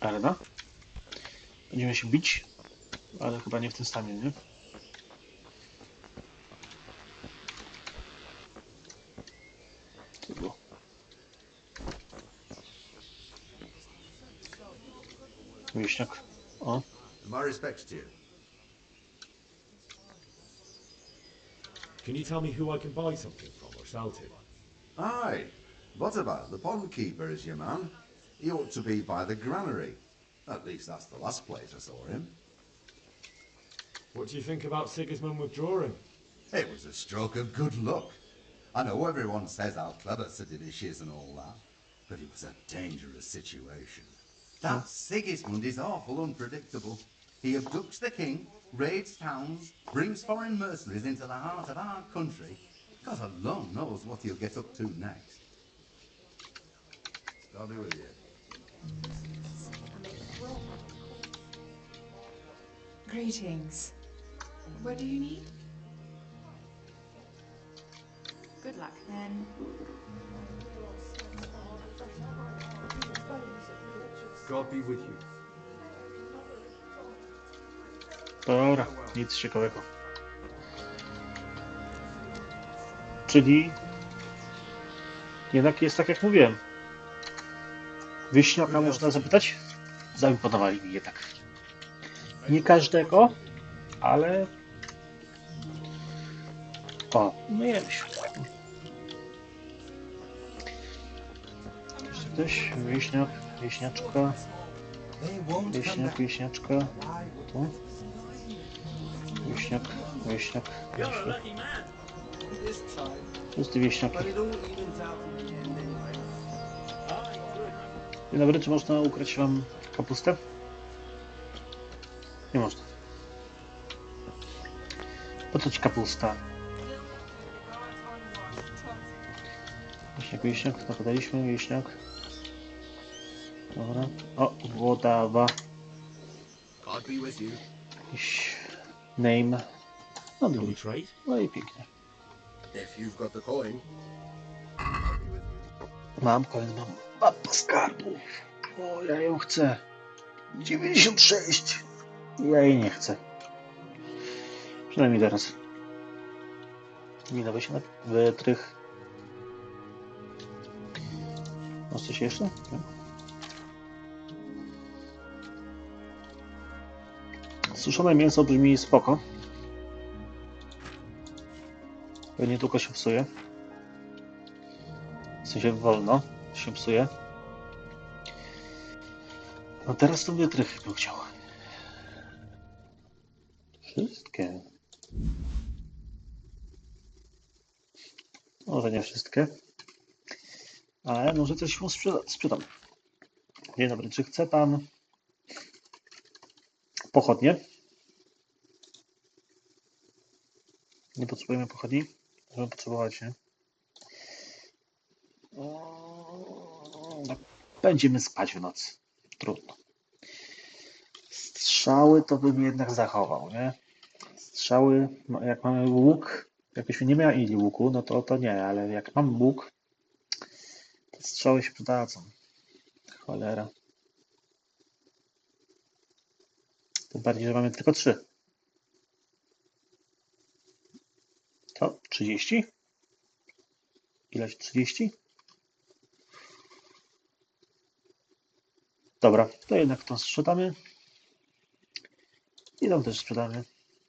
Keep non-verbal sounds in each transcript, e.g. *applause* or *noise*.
Arena. Będziemy się bić, ale chyba nie w tym stanie, nie? Było? Wieśniak. O, My respects to you. Can you tell me who I can buy something from or sell to? Aye. What about the pond keeper is your man? He ought to be by the granary. At least that's the last place I saw him. What do you think about Sigismund withdrawing? It was a stroke of good luck. I know everyone says how clever Siddish is and all that, but it was a dangerous situation. That Sigismund is awful unpredictable. He abducts the king, raids towns, brings foreign mercenaries into the heart of our country. God alone knows what he'll get up to next. I'll be with you. Greetings. What do you need? Good luck then. God be with you. dobra, nic ciekawego. Czyli jednak jest tak jak mówiłem. Wieśniaka można zapytać? Zaimponowali mi jednak. Nie każdego, ale... O, jemś. Jeszcze ktoś? Wieśniak, wieśniaczka, wieśniak, wieśniaczka. Tu. Wieśniak, wieśniak, wieśniak. Wszyscy wieśniaki. Dzień dobry, czy można ukraść wam kapustę? Nie można. Po co ci kapusta? Wieśniak, wieśniak, to podaliśmy, wieśniak. Dobra. O, you. Jakiś name. No drugi. No i pięknie. The coin. Mam mapę skarbu. O, ja ją chcę. 96. Ja jej nie chcę. Przynajmniej teraz. Nie da się na wytrych. Masz coś jeszcze? Nie? Suszone mięso brzmi spoko. Pewnie tylko się psuje. W sensie wolno się psuje. No teraz to wytrych bym chciał. Wszystkie. Może nie wszystkie. Ale może coś mu sprzeda sprzedam. Dzień dobry, czy chce pan pochodnie? Nie potrzebujemy pochodni? Możemy potrzebować, nie? Będziemy spać w nocy. Trudno. Strzały to bym jednak zachował, nie? Strzały, no, jak mamy łuk, jakbyśmy nie mieli łuku, no to, to nie, ale jak mam łuk, to strzały się przydadzą. Cholera. Tym bardziej, że mamy tylko trzy. To 30? Ileś 30? Dobra, to jednak to sprzedamy. I tam też sprzedamy.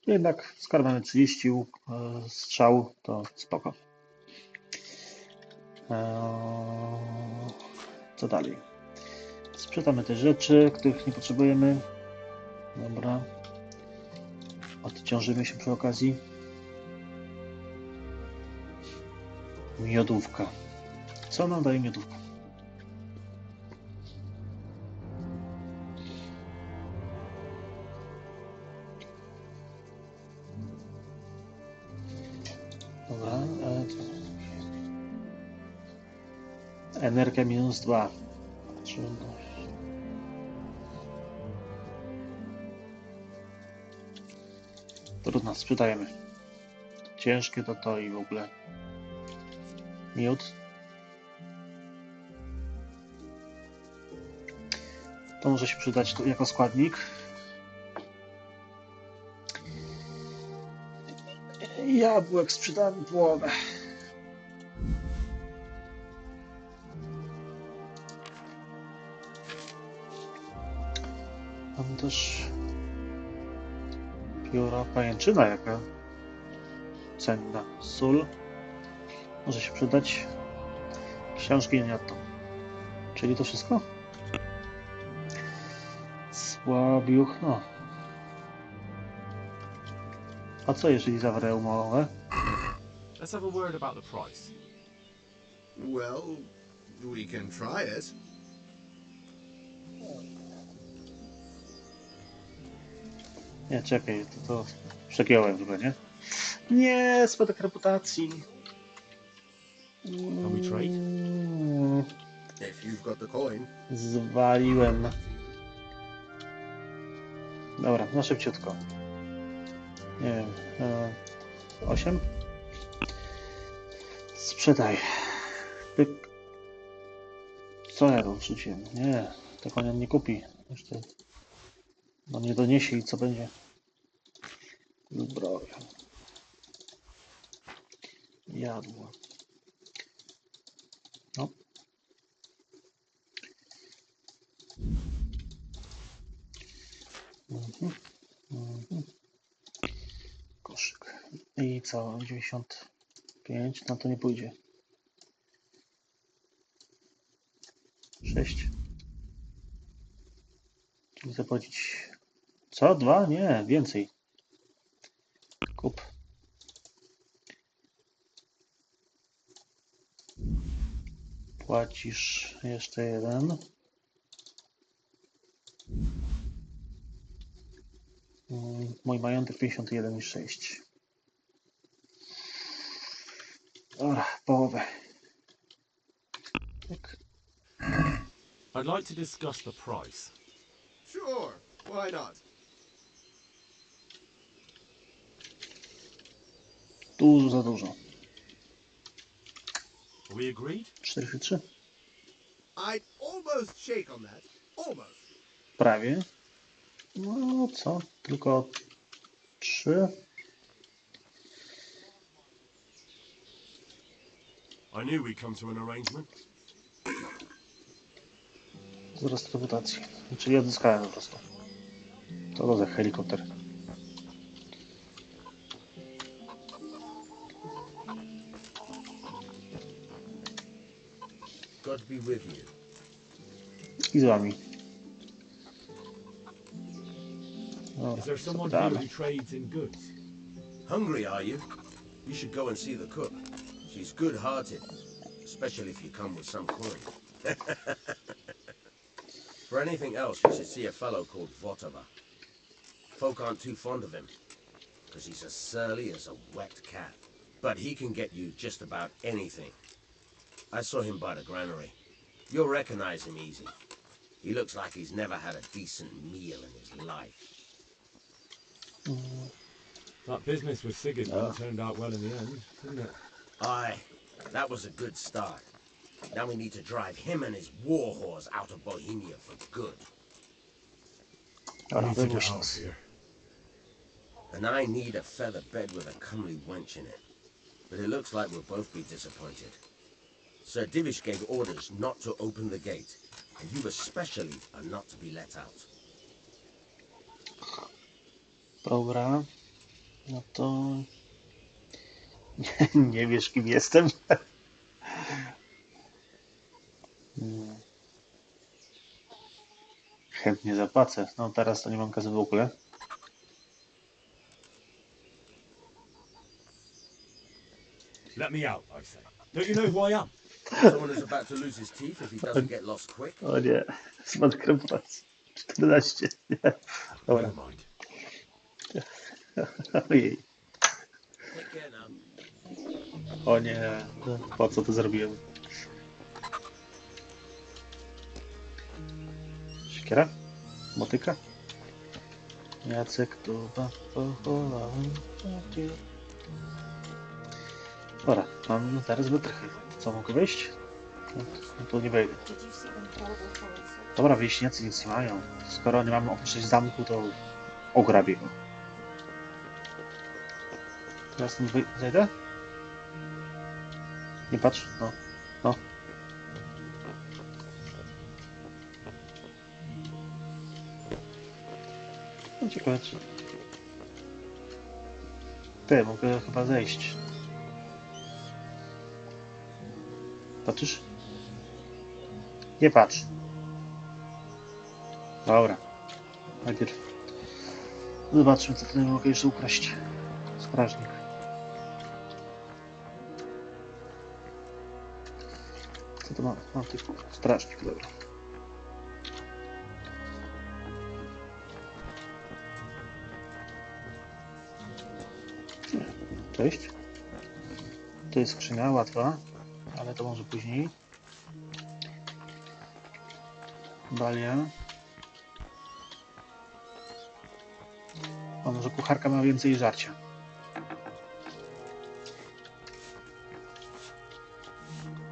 Jednak skoro mamy 30 łuk, e, strzał, to spoko. Eee, co dalej? Sprzedamy te rzeczy, których nie potrzebujemy. Dobra. Odciążymy się przy okazji. Miodówka. Co nam daje miodówka? Dobra, e. Energia minus 2. Trudno, sprzedajemy. Ciężkie to to i w ogóle. Miód. To może się przydać jako składnik. Jabłek sprzedamy połowę. Mam też pióra pajęczyna jaka cenna. Sól może się przydać. Książki nie to. Czyli to wszystko? Słabiuch, A co jeżeli zawrę umowę? Let's have a word about the price. Well, we can try it. Nie, czekaj, to, to przegiąłem chyba, nie? Nie, spadek reputacji. Can we trade? Mm, If you've got the coin. Zwaliłem. Dobra, no szybciutko. Nie wiem. E, 8? Sprzedaj. Pyk. Co ja tu wrzuciłem? Nie, tego on nie kupi. Jeszcze no nie doniesie i co będzie? Zbroja. Jadło. No. Mhm. Mhm. Koszyk. Co? 95? No to nie pójdzie. 6. Czyli zapłacić. Co? Dwa? Nie, więcej. Kup. Płacisz jeszcze jeden. Mój majątek 51,6. I'd like to discuss the price. Sure, why not? Dużo za dużo. Are we agreed? 43? I'd almost shake on that. Almost. Prawie. No co? Tylko 3. I knew we'd come to an arrangement. Wzrost reputacji. Czyli odzyskałem po prostu. To za helikopter. God be with you. I z wami. Dobra, Is there someone here who trades in goods? Hungry, are you? You should go and see the cook. She's good-hearted, especially if you come with some coin. *laughs* For anything else, you should see a fellow called Votava. Folk aren't too fond of him, because he's as surly as a wet cat. But he can get you just about anything. I saw him by the granary. You'll recognize him easy. He looks like he's never had a decent meal in his life. Mm. That business with Sigismund ah. turned out well in the end, didn't it? Aye, that was a good start. Now we need to drive him and his war horse out of Bohemia for good. I Dobra, need to get wymusz out here. And I need a feather bed with a comely wench in it. But it looks like we'll both be disappointed. Sir Divish gave orders not to open the gate, and you especially are not to be let out. Dobra. No to... Nie, *laughs* nie wiesz kim jestem? Chętnie zapłacę. No teraz to nie mam kasy w ogóle. Let me out, I say. Don't you know who I am? Someone who's about to lose his teeth if he doesn't get lost quick. O nie, reputacji. 14. Nie. Dobra. Never mind. Ojej. Take care now. O nie, po co to zrobiłem? Siekiera? Motyka? Jacek tu pochowałem. Dobra, mam teraz wytrychy. Co mogę wejść? No, no to nie wejdę. Dobra, wieśniacy nic nie mają. Skoro nie mamy opuszczać zamku, to ograbię go. Teraz stąd wej- zejdę? Nie patrz, no, no. Czy... Ty, mogę chyba zejść. Patrzysz? Nie patrz. Dobra. Najpierw zobaczmy, co tutaj mogę jeszcze ukraść. Strażnik. Co to ma? Mam tylko strażnik, dobra. Cześć. To jest skrzynia łatwa, ale to może później. Balia. A może kucharka ma więcej żarcia.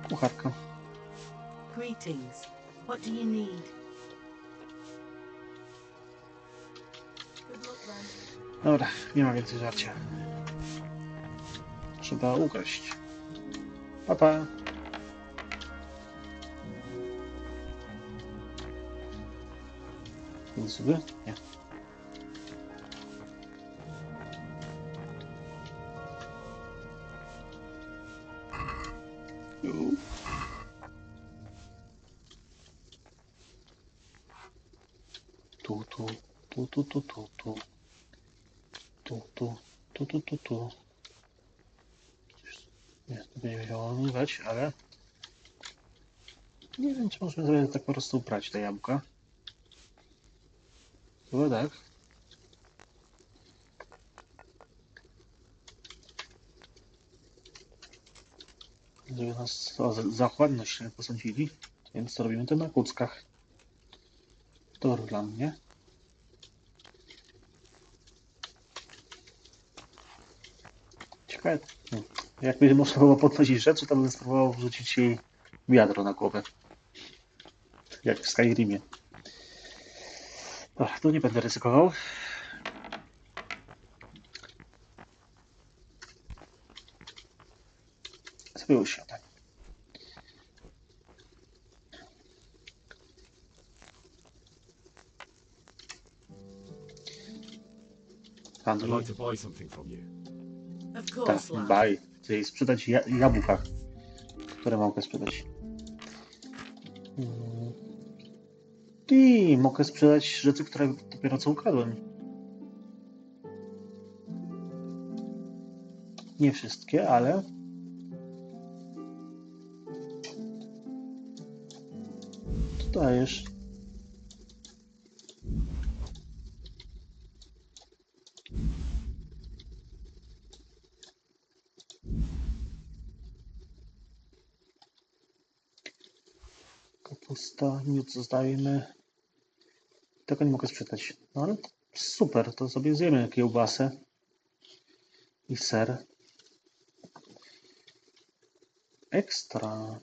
Kucharka. Greetings. What do you need? Dobra, nie ma więcej żarcia. Trzeba ukraść. Papa. Idę sobie? Nie. Ju. Tu, tu, tu, tu, tu, tu, tu. Tu, tu, tu, tu, tu, tu. Nie, to będzie musiało używać, ale nie wiem, czy możemy sobie tak po prostu uprać te jabłka. Chyba tak. Żeby nas o za- zachłanność nie posądzili, więc to robimy to na kuckach. Tor dla mnie. Ciekawe, hmm, jakby można było podnosić rzeczy, to bym spróbował wrzucić jej wiadro na głowę. Jak w Skyrimie. Dobra, tu nie będę ryzykował. Sobie usiądę. I'd Handluj. like to buy something from you. Tak, baj. Chcę jej sprzedać ja jabłka, które mogę sprzedać. Mm. I mogę sprzedać rzeczy, które dopiero co ukradłem. Nie wszystkie, ale. Co dajesz? Kapusta, miód zostawimy. Tego nie mogę sprzedać. No ale super, to sobie zjemy kiełbasę i ser. Ekstra.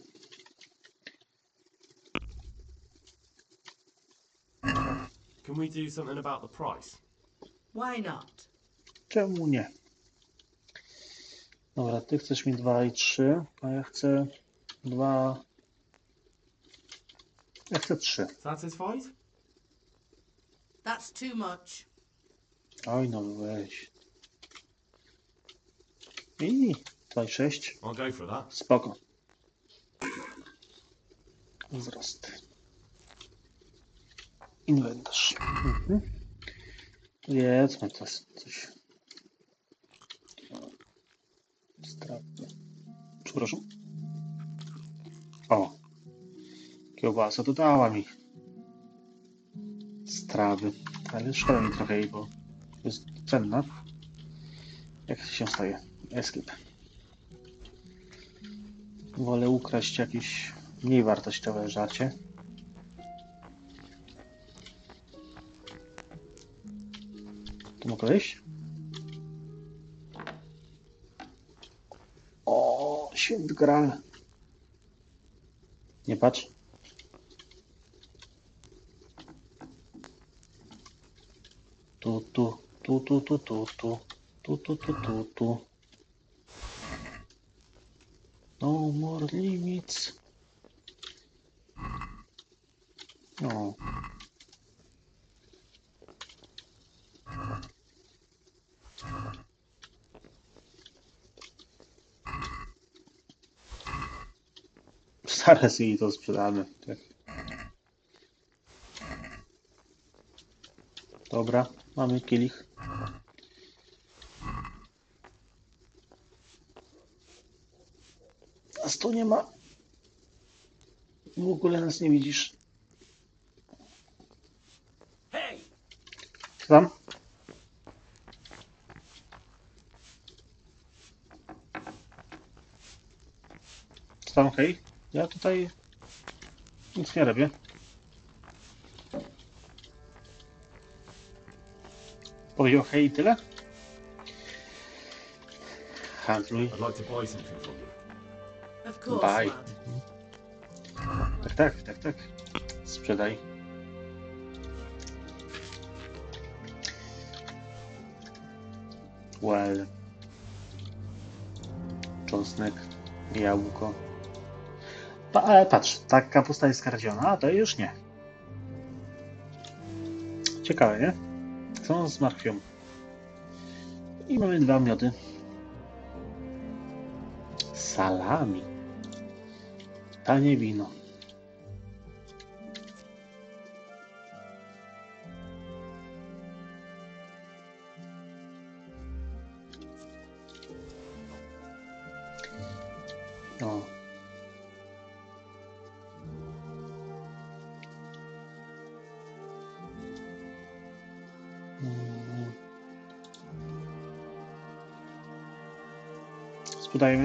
Can we do something about the price? Why not? Czemu nie? Dobra, ty chcesz mi 2 i 3, a ja chcę 2. Chcę 3. Satisfied? That's too much. Oj, no weź. I 2 i 6. I'll go for that. Spoko. Wzrost. Inwentarz. Mhm. Jedzmy coś. coś. Strawy. Przepraszam. O. Kiełbasa dodała mi. Strawy. Ale szkoda mi trochę jej, bo jest cenna. Jak się staje? Escape. Wolę ukraść jakieś mniej wartościowe żarcie. Tu mogę wejść? O, święty gral. Nie patrz. tu, tu, tu, tu. Tu, tu, tu, tu, tu. No more limits. No. Zaraz jej to sprzedamy. Tak. Dobra, mamy kielich. Nas tu nie ma. W ogóle nas nie widzisz. Co tam? Co tam, hej? Ja tutaj nic nie robię. Powiedział hej i tyle? Handluj. I'd like to buy something from you. Lad. Tak, tak, tak, tak. Sprzedaj. Well. Czosnek, jabłko. Pa, ale patrz, ta kapusta jest skardziona, a to już nie. Ciekawe, nie? Co z marchwią? I mamy dwa miody. Salami. tane víno.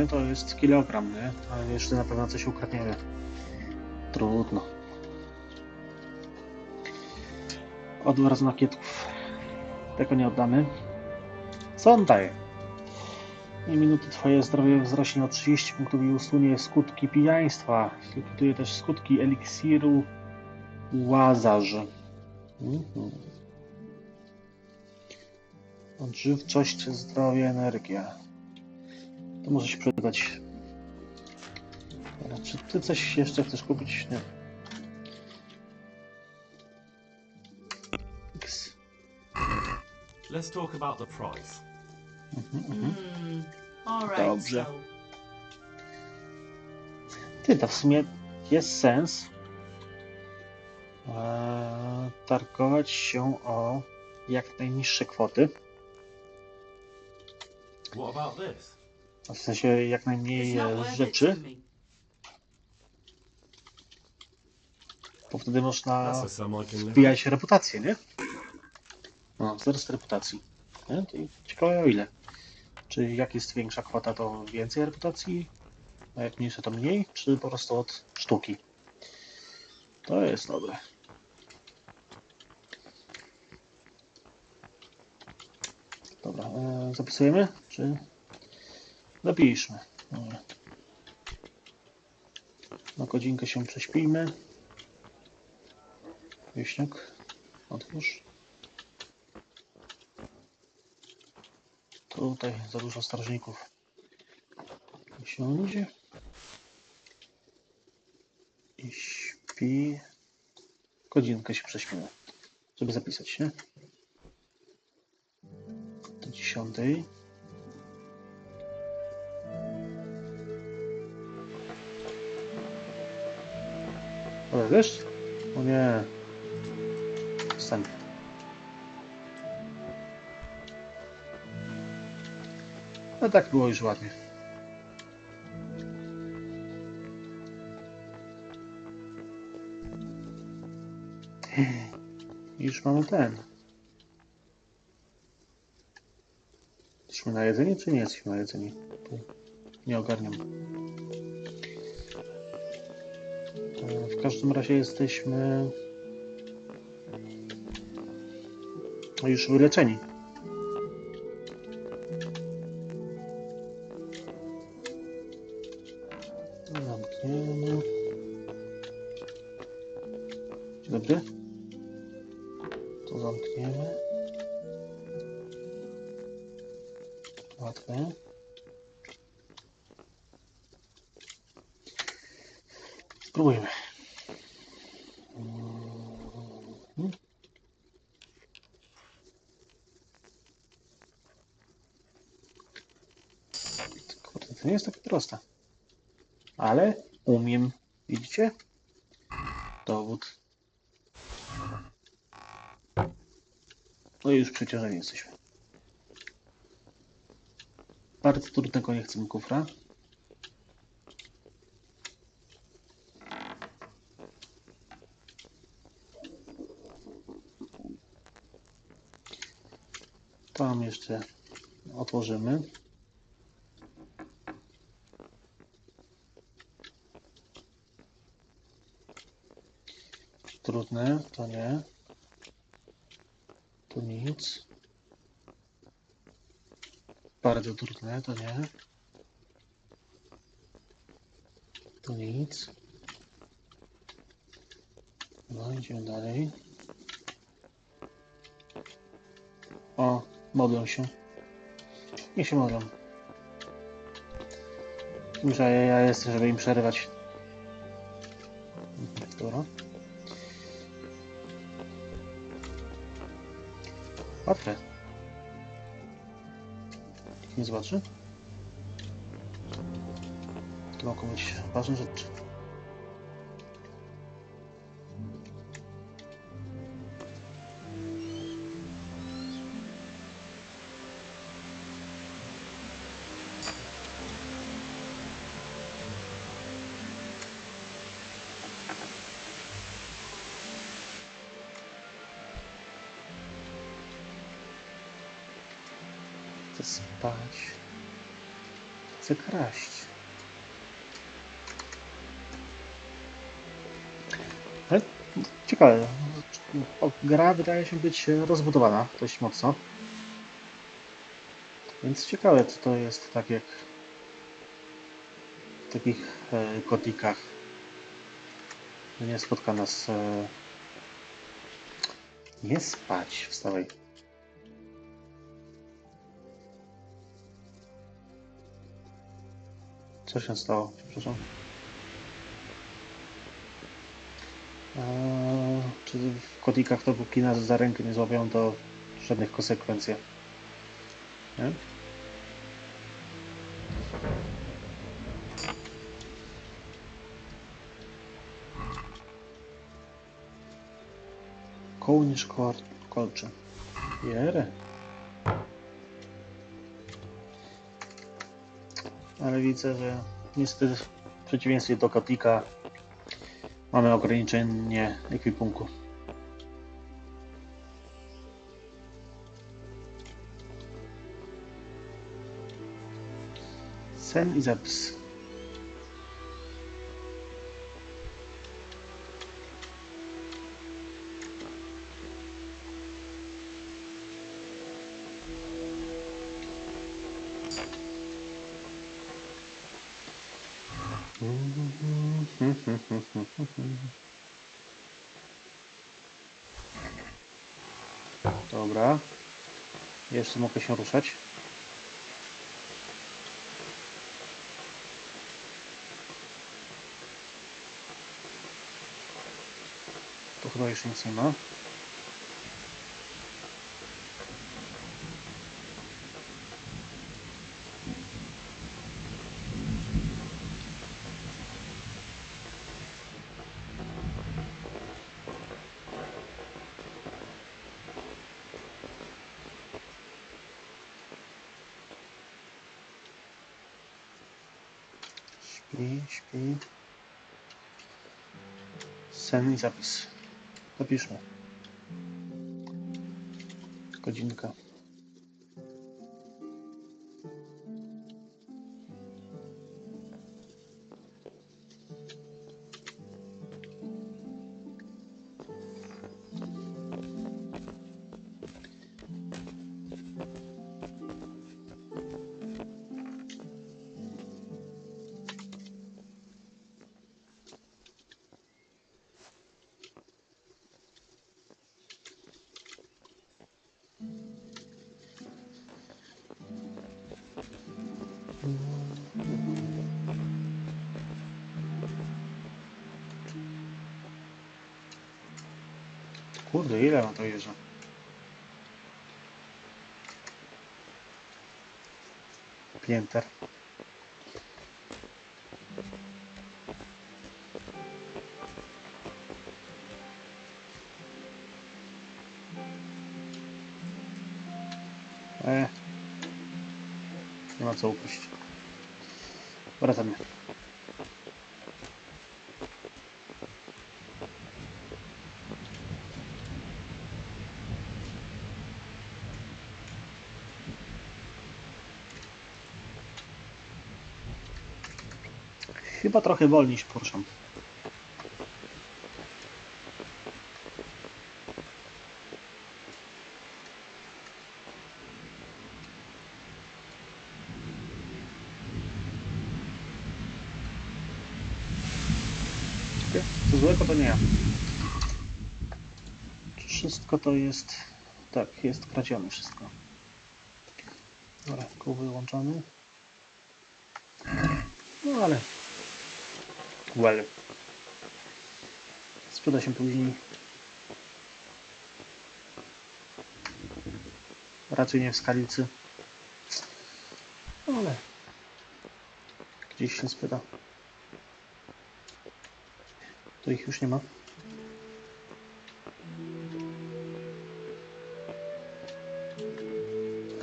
To jest kilogram, nie? Ale jeszcze na pewno coś ukradniemy. Trudno. Odwar znakietków. Tego nie oddamy. Co on daje? I minuty twoje zdrowie wzrośnie o 30 punktów i usunie skutki pijaństwa. Likwiduje też skutki eliksiru łazarz. Mhm. Odżywczość, zdrowie, energia. To może się przydać. Dobra, Czy ty coś jeszcze chcesz kupić? Nie. X. Let's talk about the price. Mhm, mhm. Hmm. All right, Dobrze. so. Ty, to w sumie jest sens eee, targować się o jak najniższe kwoty. What about this? W sensie jak najmniej e, rzeczy, bo wtedy można wbijać reputację, nie? No, wzrost reputacji. Nie? To i ciekawe o ile. Czy jak jest większa kwota, to więcej reputacji, a jak mniejsza, to mniej, czy po prostu od sztuki? To jest dobre. Dobra, e, zapisujemy, czy Dobra. Na godzinkę się prześpijmy. Wieśniak, otwórz. Tutaj za dużo strażników. Siądzie. I śpi. Godzinkę się prześpimy, żeby zapisać, nie? Do dziesiątej. Ale deszcz? O nie. Sen. No tak było już ładnie. Już mamy ten. Jesteśmy na jedzenie, czy nie jesteśmy na jedzenie? Nie ogarniam. W każdym razie jesteśmy już wyleczeni. Nie jest takie proste. Ale umiem. Widzicie? Dowód. No i już przeciążeni jesteśmy. Bardzo trudnego nie chcę kufra. Tam jeszcze otworzymy. Trudne, to nie. To nic. Bardzo trudne, to nie. To nic. No, idziemy dalej. O, modlą się. Nie się modlą. Muszę ja, ja jestem, żeby im przerywać. Nikt nie zobaczy. To mogą być ważne rzeczy. Chcę spać. Chcę kraść. Ale ciekawe. Gra wydaje się być rozbudowana dość mocno. Więc ciekawe, co to jest tak jak w takich e, gotikach. Nie spotka nas. E, nie spać, wstawaj. Co się stało? Przepraszam. Eee, czy w kodikach dopóki nas za rękę nie złapią, to żadnych konsekwencji. Nie? Kołnierz kolczy. Jerę. Ale widzę, że niestety w przeciwieństwie do Kotika mamy ograniczenie ekwipunku. Sen i zapis. Dobra. Jeszcze mogę się ruszać. Tu chyba już nic nie ma. Śpi, śpi. I zapis. Zapiszmy. Godzinka. Kurde, ile ma to jeżdża? Pięter. E, nie ma co upuścić. Chyba trochę wolniej się poruszam. Co złego to nie ja. Wszystko to jest... Tak, jest kradzione wszystko. Dobra, kół wyłączony. No ale... Well. Sprzeda się później. Raczej nie w skalicy. Ale... Gdzieś się spyta. To ich już nie ma.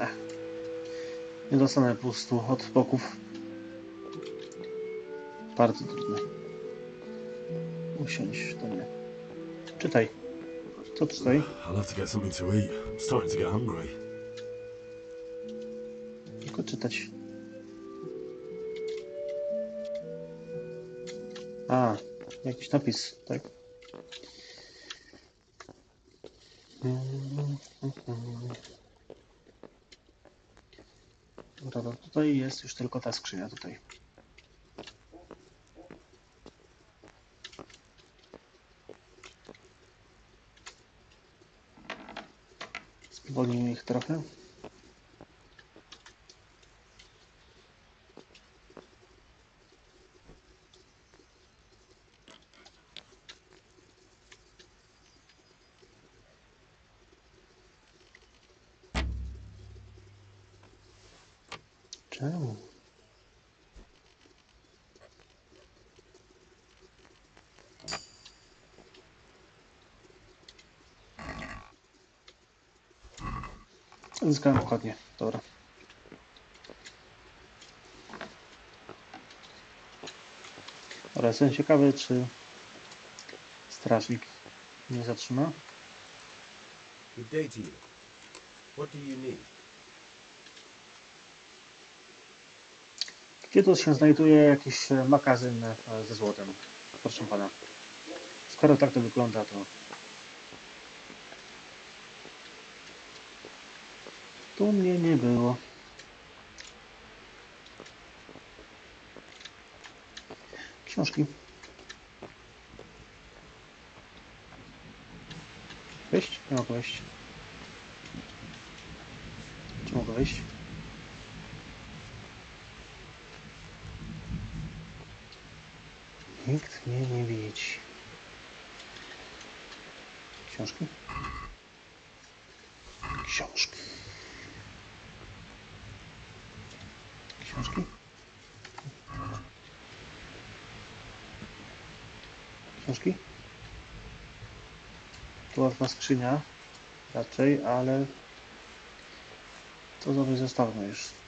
Ech. Nie dostanę pustu od boków. Bardzo trudne. Usiądź do mnie. Czytaj. Co czytaj? I'll have to get something to eat. I'm starting to get hungry. Tylko czytać. A, jakiś napis, tak? Dobra, tutaj jest już tylko ta skrzynia tutaj. Spowolnimy ich trochę. Czemu? Zyskałem pochodnie. Dobra. Dobra, jestem ciekawy, czy strażnik mnie zatrzyma. Good day to you. What do you need? Gdzie tu się znajduje jakiś e, magazyn e, ze złotem? Proszę pana. Skoro tak to wygląda, to. Tu mnie nie było. Książki. Wejść? Nie mogę wejść. Czy mogę wejść? Nikt mnie nie widzi. Książki? Książki. Książki? Książki? Tu ładna skrzynia raczej, ale to sobie zostawmy już.